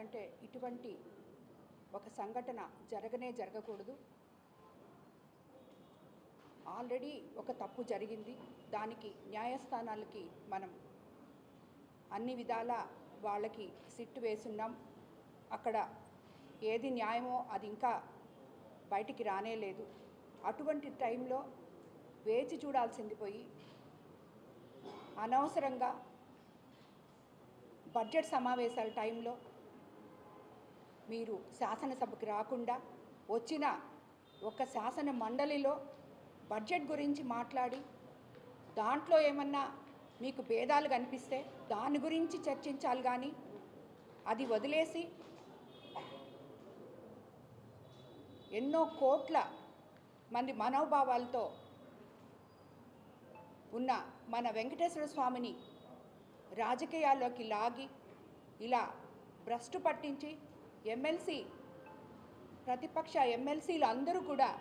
ఎందుకంటే ఇటువంటి ఒక సంఘటన జరగనే జరగకూడదు. ఆల్రెడీ ఒక తప్పు జరిగింది. దానికి న్యాయస్థానాలకి మనం అన్ని విధాల వాళ్ళకి సిట్టు వేసున్నాం. అక్కడ ఏది న్యాయమో అది ఇంకా బయటికి రానే లేదు. అటువంటి టైంలో వేచి చూడాల్సింది పోయి అనవసరంగా బడ్జెట్ సమావేశాల టైంలో మీరు శాసనసభకి రాకుండా వచ్చిన ఒక శాసన మండలిలో బడ్జెట్ గురించి మాట్లాడి దాంట్లో ఏమన్నా మీకు భేదాలు కనిపిస్తే దాని గురించి చర్చించాలి కానీ అది వదిలేసి ఎన్నో కోట్ల మంది మనోభావాలతో ఉన్న మన వెంకటేశ్వర స్వామిని రాజకీయాల్లోకి లాగి ఇలా భ్రష్టు పట్టించి ఎమ్మెల్సీ ప్రతిపక్ష ఎమ్మెల్సీలు అందరూ కూడా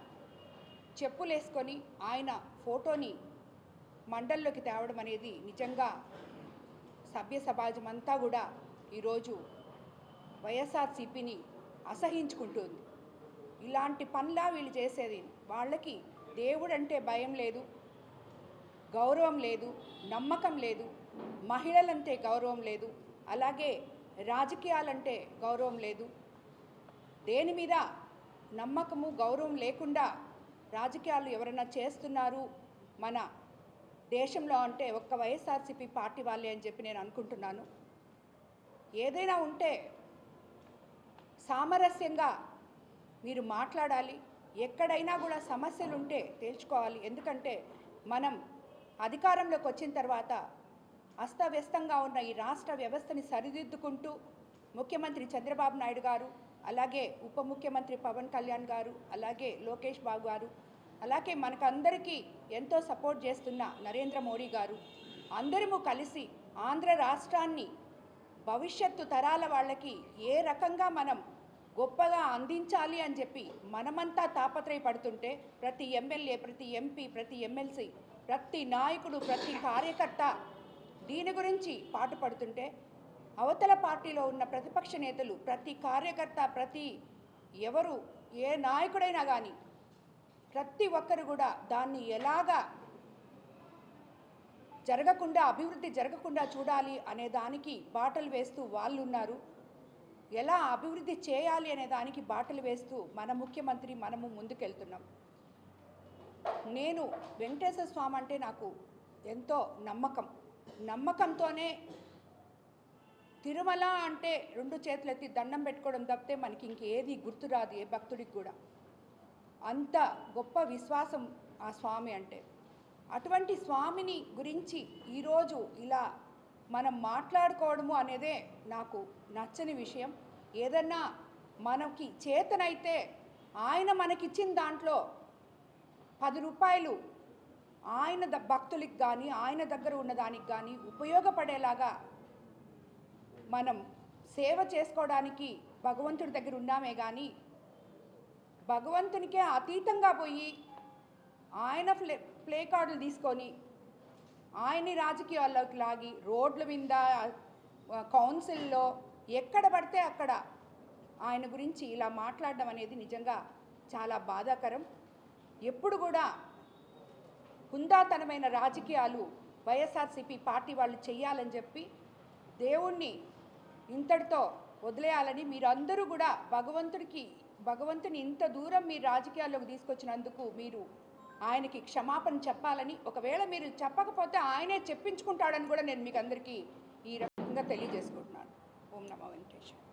చెప్పులేసుకొని ఆయన ఫోటోని మండల్లోకి తేవడం అనేది నిజంగా సభ్య సమాజం అంతా కూడా ఈరోజు వైఎస్ఆర్సీపీని అసహించుకుంటుంది. ఇలాంటి పనులా వీళ్ళు చేసేది వాళ్ళకి దేవుడు అంటే భయం లేదు గౌరవం లేదు నమ్మకం లేదు మహిళలంటే గౌరవం లేదు అలాగే రాజకీయాలంటే గౌరవం లేదు. దేని మీద నమ్మకము గౌరవం లేకుండా రాజకీయాలు ఎవరైనా చేస్తున్నారు మన దేశంలో అంటే ఒక్క వైఎస్ఆర్సీపీ పార్టీ వాళ్ళే అని చెప్పి నేను అనుకుంటున్నాను. ఏదైనా ఉంటే సామరస్యంగా మీరు మాట్లాడాలి. ఎక్కడైనా కూడా సమస్యలు ఉంటే తేల్చుకోవాలి. ఎందుకంటే మనం అధికారంలోకి వచ్చిన తర్వాత అస్తవ్యస్తంగా ఉన్న ఈ రాష్ట్ర వ్యవస్థని సరిదిద్దుకుంటూ ముఖ్యమంత్రి చంద్రబాబు నాయుడు గారు అలాగే ఉప ముఖ్యమంత్రి పవన్ కళ్యాణ్ గారు అలాగే లోకేష్ బాబు గారు అలాగే మనకందరికీ ఎంతో సపోర్ట్ చేస్తున్న నరేంద్ర మోడీ గారు అందరము కలిసి ఆంధ్ర రాష్ట్రాన్ని భవిష్యత్తు తరాల వాళ్ళకి ఏ రకంగా మనం గొప్పగా అందించాలి అని చెప్పి మనమంతా తాపత్రయపడుతుంటే ప్రతి ఎమ్మెల్యే ప్రతి ఎంపీ ప్రతి ఎమ్మెల్సీ ప్రతి నాయకుడు ప్రతి కార్యకర్త దీని గురించి పాటుపడుతుంటే అవతల పార్టీలో ఉన్న ప్రతిపక్ష నేతలు ప్రతి కార్యకర్త ప్రతి ఎవరు ఏ నాయకుడైనా కానీ ప్రతి ఒక్కరు కూడా దాన్ని ఎలాగా జరగకుండా అభివృద్ధి జరగకుండా చూడాలి అనే దానికి బాటలు వేస్తూ వాళ్ళు ఉన్నారు. ఎలా అభివృద్ధి చేయాలి అనే దానికి బాటలు వేస్తూ మన ముఖ్యమంత్రి మనము ముందుకెళ్తున్నాం. నేను వెంకటేశ్వర స్వామి అంటే నాకు ఎంతో నమ్మకం. నమ్మకంతోనే తిరుమల అంటే రెండు చేతులెత్తి దండం పెట్టుకోవడం తప్పితే మనకి ఇంకేది గుర్తురాదు ఏ భక్తుడికి కూడా. అంత గొప్ప విశ్వాసం ఆ స్వామి అంటే. అటువంటి స్వామిని గురించి ఈరోజు ఇలా మనం మాట్లాడుకోవడము అనేదే నాకు నచ్చని విషయం. ఏదన్నా మనకి చేతనైతే ఆయన మనకిచ్చిన దాంట్లో పది రూపాయలు ఆయన ద భక్తులకి కానీ ఆయన దగ్గర ఉన్న దానికి కానీ ఉపయోగపడేలాగా మనం సేవ చేసుకోవడానికి భగవంతుడి దగ్గర ఉన్నామే కానీ భగవంతునికే అతీతంగా పోయి ఆయన ప్లే ప్లే కార్డులు తీసుకొని ఆయన్ని రాజకీయాల్లోకి లాగి రోడ్ల మీద కౌన్సిల్లో ఎక్కడ పడితే అక్కడ ఆయన గురించి ఇలా మాట్లాడడం అనేది నిజంగా చాలా బాధాకరం. ఎప్పుడు కూడా హుందాతనమైన రాజకీయాలు వైఎస్ఆర్సీపీ పార్టీ వాళ్ళు చెయ్యాలని చెప్పి దేవుణ్ణి ఇంతటితో వదిలేయాలని మీరందరూ కూడా భగవంతుడికి భగవంతుని ఇంత దూరం మీరు రాజకీయాల్లోకి తీసుకొచ్చినందుకు మీరు ఆయనకి క్షమాపణ చెప్పాలని ఒకవేళ మీరు చెప్పకపోతే ఆయనే చెప్పించుకుంటాడని కూడా నేను మీకు అందరికీ ఈ రకంగా తెలియజేసుకుంటున్నాను. ఓం నమో వెంకటేశ్వర